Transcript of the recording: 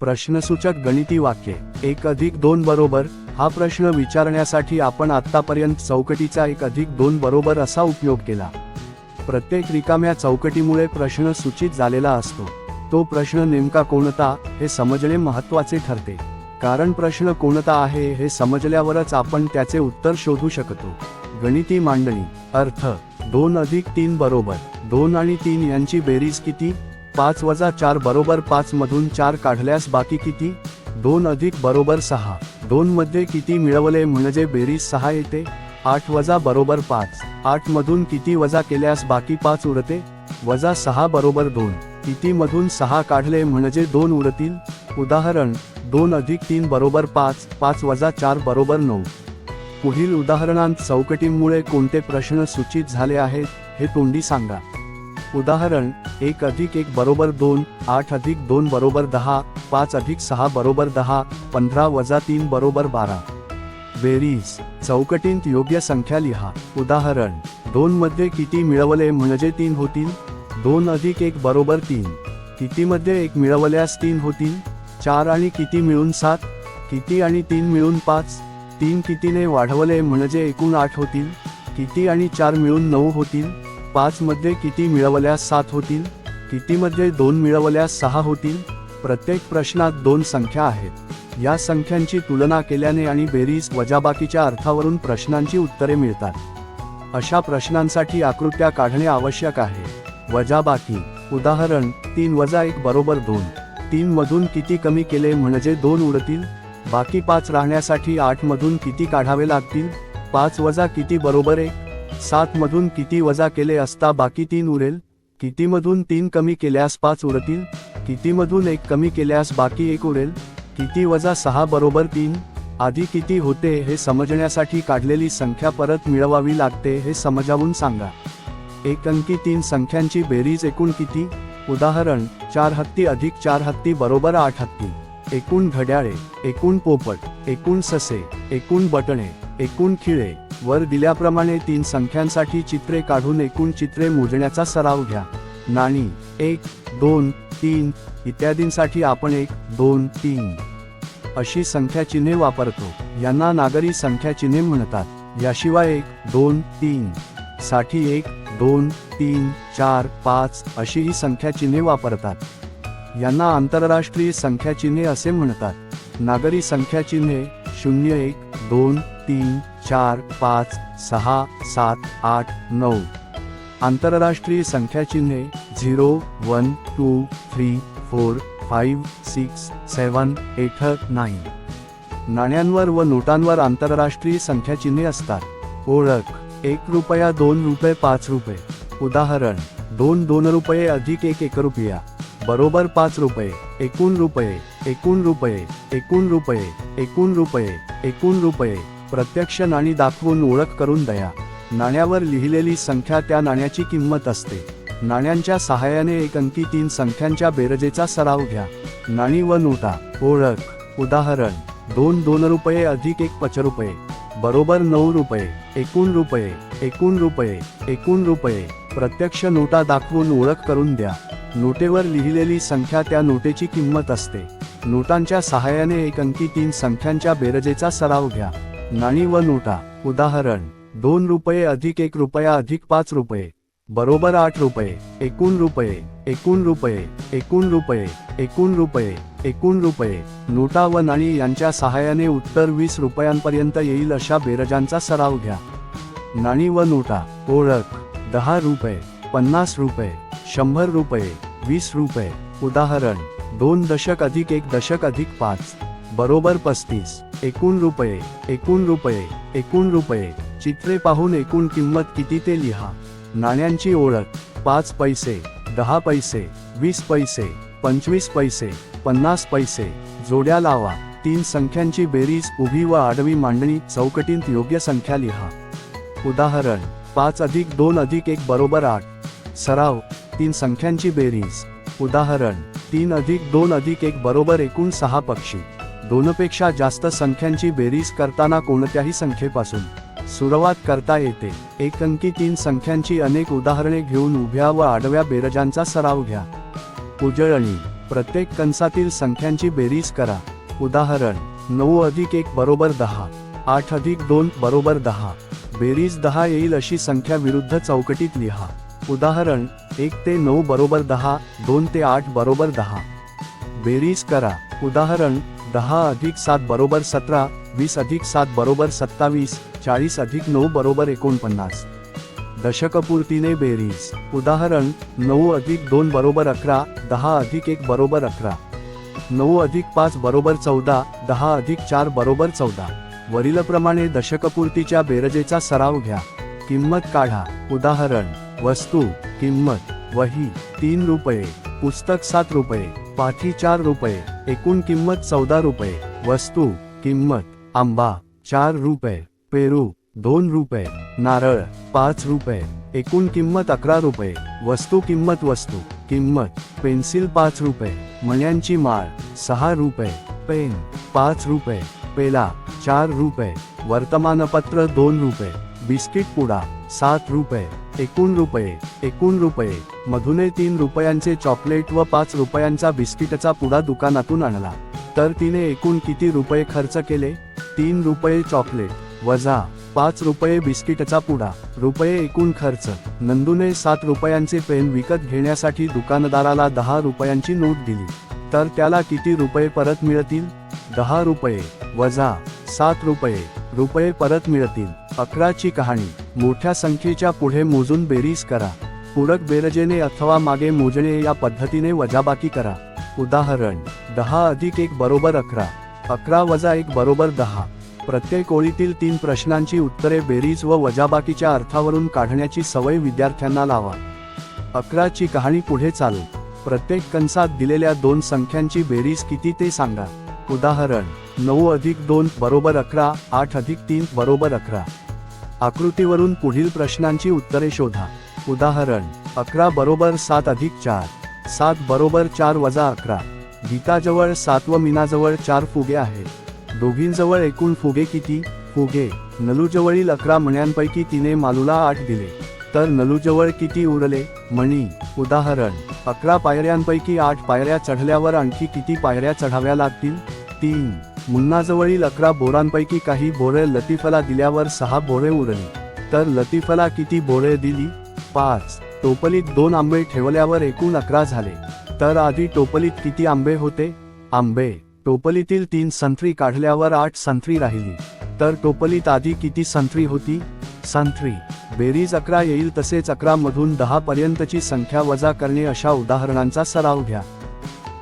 प्रश्नसूचक गणिती वाक्ये. एक अधिक दोन बरोबर हा प्रश्न विचारण्यासाठी आपण आत्तापर्यंत चौकटीचा एक अधिक दोन बरोबर असा उपयोग केला. प्रत्येक रिकाम्या चौकटीमुळे प्रश्न सूचित झालेला असतो. तो प्रश्न नेमका कोणता हे समजणे महत्त्वाचे ठरते. कारण प्रश्न कोणता आहे हे समजल्यावरच आपण त्याचे उत्तर शोधू शकतो. गणिती मांडणी. अर्थ. दोन अधिक तीन बरोबर. दोन आणि तीन यांची बेरीज किती? पाच वजा चार बरोबर पाच मधून चार काढल्यास बाकी किती? दोन अधिक बरोबर सहा. दोन मध्ये किती मिळवले म्हणजे बेरीज सहा येते? आठ वजा बरोबर पाच. आठ मधून किती वजा केल्यास बाकी पाच उरते? वजा सहा बरोबर दोन. किती मधून सहा काढले म्हणजे दोन उरतील? उदाहरण दोन अधिक तीन बरोबर पाच. पाच वजा चार बरोबर नऊ. पुढील उदाहरणांत चौकटीमुळे कोणते प्रश्न सूचित झाले आहेत हे तोंडी सांगा. उदाहरण एक अधिक एक बरोबर दोन आठ अधिक दोन बरोबर दहा पाच अधिक सहा बरोबर दहा पंधरा वजा तीन बरोबर बारा. बेरीज चौकटींत योग्य संख्या लिहा. उदाहरण दोन मध्ये किती मिळवले म्हणजे तीन होतील? दोन अधिक एक बरोबर तीन. कितीमध्ये एक मिळवल्यास तीन होतील? चार आणि किती मिळून सात? किती आणि तीन मिळून पाच? तीन कितीने वाढवले म्हणजे एकूण आठ होतील? किती आणि चार मिळून नऊ होतील? पाचमध्ये किती मिळवल्यास सात होतील? कितीमध्ये दोन मिळवल्यास सहा होतील? प्रत्येक प्रश्नात दोन संख्या आहेत. या संख्यांची तुलना केल्याने आणि बेरीज वजाबाकीच्या अर्थावरून प्रश्नांची उत्तरे मिळतात. अशा प्रश्नांसाठी आकृत्या काढणे आवश्यक आहे. वजाबाकी उदाहरण तीन वजा एक बरोबर दोन. तीन मधून किती कमी केले म्हणजे दोन उडतील? बाकी पाच राहण्यासाठी आठ मधून किती काढावे लागतील? पाच वजा किती बरोबर एक? सात मधून किती वजा केले असता बाकी तीन उरेल? कितीमधून तीन कमी केल्यास पाच उरतील? कितीमधून एक कमी केल्यास बाकी एक उरेल? किती वजा सहा बरोबर तीन? आधी किती होते हे समजण्यासाठी काढलेली संख्या परत मिळवावी लागते हे समजावून सांगा. एक अंकी तीन संख्यांची बेरीज एकूण किती? उदाहरण चार हत्ती अधिक चार हत्ती बरोबर आठ हत्ती. एकूण घड्याळे एकूण पोपट एकूण ससे एकूण बटणे एकूण खिळे. वर दिल्याप्रमाणे तीन संख्यांसाठी चित्रे काढून एकूण चित्रे मोजण्याचा सराव घ्या. नाणी एक दोन तीन इत्यादींसाठी आपण एक दोन तीन अशी संख्या चिन्हे वापरतो. यांना नागरी संख्या चिन्हे म्हणतात. याशिवाय एक दोन तीन साठी एक दोन तीन चार पाच अशी ही संख्या चिन्हे वापरतात. यांना आंतरराष्ट्रीय संख्या चिन्हे असे म्हणतात. नागरी संख्या चिन्हे शून्य एक दोन तीन चार पाच सहा सात आठ नऊ. आंतरराष्ट्रीय संख्या चिन्हे zero one two three four five six seven eight nine. नाण्यांवर व नोटांवर आंतरराष्ट्रीय संख्या चिन्हे असतात. ओळख एक रुपया दोन रुपये पाच रुपये. उदाहरण दोन दोन रुपये अधिक एक एक रुपया. बरोबर पाच रुपये. एकूण रुपये एकूण रुपये. एकूण रुपये. एकूण रुपये. एकूण रुपये. प्रत्यक्ष नाणी दाखवून ओळख करून द्या. नाण्यावर लिहिलेली संख्या त्या नाण्याची किंमत असते. नाण्यांच्या सहाय्याने एक अंकी तीन संख्यांच्या बेरजेचा सराव घ्या. नाणी व नोटा ओळख उदाहरण दोन दोन रुपये अधिक एक पच रुपये बरोबर नऊ रुपये एकूण रुपये एकूण रुपये एकूण रुपये प्रत्यक्ष नोटा दाखवून ओळख करून द्या. नोटेवर लिहिलेली संख्या त्या नोटेची किंमत असते. नोटांच्या सहाय्याने एक अंकी तीन संख्यांच्या बेरजेचा सराव घ्या. नाणी व नोटा उदाहरण दोन रुपये अधिक एक रुपया अधिक पाच रुपये. बरोबर आठ रुपये. एकूण रुपये. एकूण रुपये. एकूण रुपये. एकूण रुपये. एकूण रुपये. नोटा व नाणी यांच्या सहाय्याने उत्तर वीस रुपयांपर्यंत येईल अशा बेरजांचा सराव घ्या. नाणी व नोटा. ओळख दहा रुपये पन्नास रुपये शंभर रुपये वीस रुपये. उदाहरण दोन दशक अधिक एक दशक अधिक पाच. बरोबर पस्तीस. एकूण रुपये एकूण रुपये एकूण रुपये. चित्रे पाहून एकूण किंमत किती ते लिहा. नाण्यांची ओळख पाच पैसे दहा पैसे वीस पैसे पंचवीस पैसे पन्नास पैसे. जोड्या लावा. तीन संख्यांची बेरीज उभी व आडवी मांडणी चौकटीत योग्य संख्या लिहा. उदाहरण पाच अधिक दोन अधिक एक बरोबर आठ. सराव तीन संख्यांची बेरीज. उदाहरण तीन अधिक दोन अधिक एक बरोबर एकूण सहा पक्षी. दोनपेक्षा जास्त संख्यांची बेरीज करताना कोणत्याही संख्येपासून सुरुवात करता येते. एक अंकी तीन संख्यांची अनेक उदाहरणे घेऊन उभ्या व आडव्या बेरजांचा सराव घ्या. उजळणी. प्रत्येक कंसातील संख्यांची बेरीज करा. उदाहरण नऊ अधिक एक बरोबर दहा आठ अधिक दोन बरोबर दहा. बेरीज दहा येईल अशी संख्या विरुद्ध चौकटीत लिहा. उदाहरण एक ते नऊ बरोबर दहा दोन ते आठ बरोबर दहा. बेरीज करा. उदाहरण दहा अधिक सात बरोबर सतरा वीस अधिक सात बरोबर सत्तावीस चाळीस अधिक नऊ बरोबर एकोणपन्नास. दशकपूर्तीने बेरीज. उदाहरण नऊ अधिक दोन बरोबर अकरा दहा अधिक एक बरोबर अकरा. नऊ अधिक पाच बरोबर चौदा दहा अधिक चार बरोबर चौदा. वरीलप्रमाणे दशकपूर्तीच्या बेरजेचा सराव घ्या. किंमत काढा. उदाहरण वस्तू किंमत वही तीन रुपये. पुस्तक सात रुपये. पाठी चार रुपये एकूण किंमत चौदा रुपये वस्तू किंमत आंबा चार रुपये पेरू दोन रुपये नारळ पाच रुपये एकूण किंमत अकरा रुपये वस्तू किंमत वस्तू किंमत पेन्सिल पाच रुपये मण्यांची माळ सहा रुपये पेन पाच रुपये पेला चार रुपये वर्तमानपत्र दोन रुपये बिस्किट पुडा सात रुपये एकूण रुपये एकूण रुपये. मधुने तीन रुपयांचे चॉकलेट व पाच रुपयांचा बिस्किटचा पुडा दुकानातून आणला. तर तिने एकूण किती रुपये खर्च केले? तीन रुपये चॉकलेट वजा पाच रुपये बिस्किटचा पुडा. रुपये एकूण खर्च. नंदूने सात रुपयांचे पेन विकत घेण्यासाठी दुकानदाराला दहा रुपयांची नोट दिली. तर त्याला किती रुपये परत मिळतील? दहा रुपये वजा सात रुपये रुपये परत मिळतील. अकराची कहाणी. मोठ्या संख्येच्या पुढे मोजून बेरीज करा. पूरक बेरजेने अथवा मागे मोजणे या पद्धतीने वजाबाकी करा. उदाहरण दहा अधिक एक बरोबर अकरा. अकरा वजा एक बरोबर दहा. प्रत्येक ओळीतील तीन प्रश्नांची उत्तरे बेरीज व वजाबाकीच्या अर्थावरून काढण्याची सवय विद्यार्थ्यांना लावा. अकराची कहाणी पुढे चालू प्रत्येक कंसात दिलेल्या दोन संख्यांची बेरीज किती ते सांगा. उदाहरण नऊ अधिक दोन बरोबर अकरा आठ अधिक तीन बरोबर अकरा. आकृतीवरून पुढील प्रश्नांची उत्तरे शोधा. उदाहरण अकरा बरोबर सात अधिक चार. सात बरोबर चार वजा अकरा. गीताजवळ सात व मीनाजवळ चार फुगे आहेत दोघींजवळ एकूण फुगे किती? फुगे. नलूजवळील अकरा मण्यांपैकी तिने मालूला आठ दिले. तर नलूजवळ किती उरले? म्हणी उदाहरण अकरा पायऱ्यांपैकी आठ पायऱ्या चढल्यावर आणखी किती पायऱ्या चढाव्या लागतील? तीन. मुन्नाजवळील अकरा बोरांपैकी काही बोरे लतीफला दिल्यावर सहा बोरे उरली. तर लतीफला किती बोरे दिली? पाच. टोपलीत दोन आंबे ठेवल्यावर एकूण अकरा झाले. तर आधी टोपलीत किती आंबे होते? आंबे. टोपलीतील तीन संत्री काढल्यावर आठ संत्री राहिली. तर टोपलीत आधी किती संत्री होती? संत्री. बेरीज अकरा येईल तसेच अकरा मधून दहा पर्यंतची संख्या वजा करणे अशा उदाहरणांचा सराव घ्या.